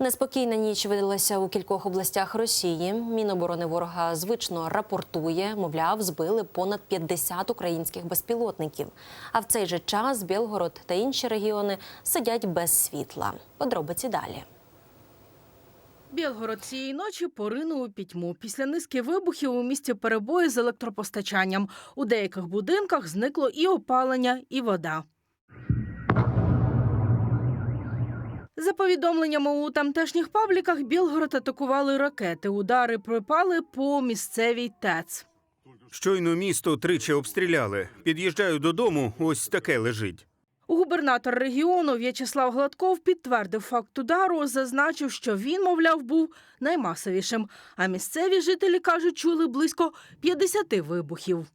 Неспокійна ніч видалася у кількох областях Росії. Міноборони ворога звично рапортує, мовляв, збили понад 50 українських безпілотників. А в цей же час Білгород та інші регіони сидять без світла. Подробиці далі. Білгород цієї ночі поринув у пітьму. Після низки вибухів у місті перебої з електропостачанням. У деяких будинках зникло і опалення, і вода. За повідомленнями у тамтешніх пабліках, Білгород атакували ракети. Удари припали по місцевій ТЕЦ. Щойно місто тричі обстріляли. Під'їжджаю додому, ось таке лежить. Губернатор регіону В'ячеслав Гладков підтвердив факт удару, зазначив, що він, мовляв, був наймасовішим. А місцеві жителі кажуть, чули близько 50 вибухів.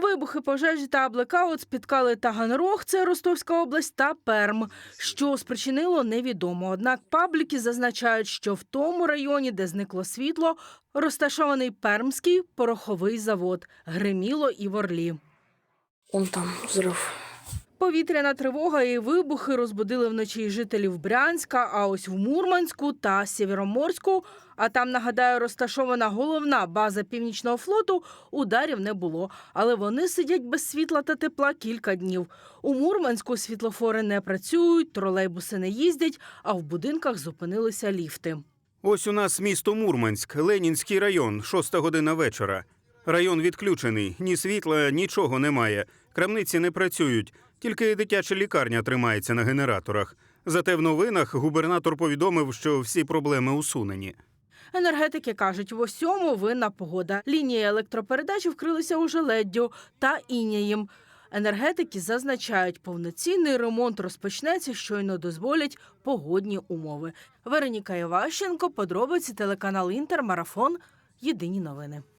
Вибухи, пожежі та блекаут спіткали Таганрог, це Ростовська область, та Перм. Що спричинило, невідомо. Однак пабліки зазначають, що в тому районі, де зникло світло, розташований Пермський пороховий завод. Гриміло і в Орлі. Он там взрыв. Повітряна тривога і вибухи розбудили вночі жителів Брянська, а ось в Мурманську та Сєвєроморську, а там, нагадаю, розташована головна база Північного флоту, ударів не було. Але вони сидять без світла та тепла кілька днів. У Мурманську світлофори не працюють, тролейбуси не їздять, а в будинках зупинилися ліфти. Ось у нас місто Мурманськ, Ленінський район, шоста година вечора. Район відключений, ні світла, нічого немає. Крамниці не працюють, тільки дитяча лікарня тримається на генераторах. Зате в новинах губернатор повідомив, що всі проблеми усунені. Енергетики кажуть, в усьому винна погода. Лінії електропередачі вкрилися уже леддю та інієм. Енергетики зазначають, повноцінний ремонт розпочнеться, щойно дозволять погодні умови. Вероніка Іващенко, подробиці телеканал Інтер, марафон. Єдині новини.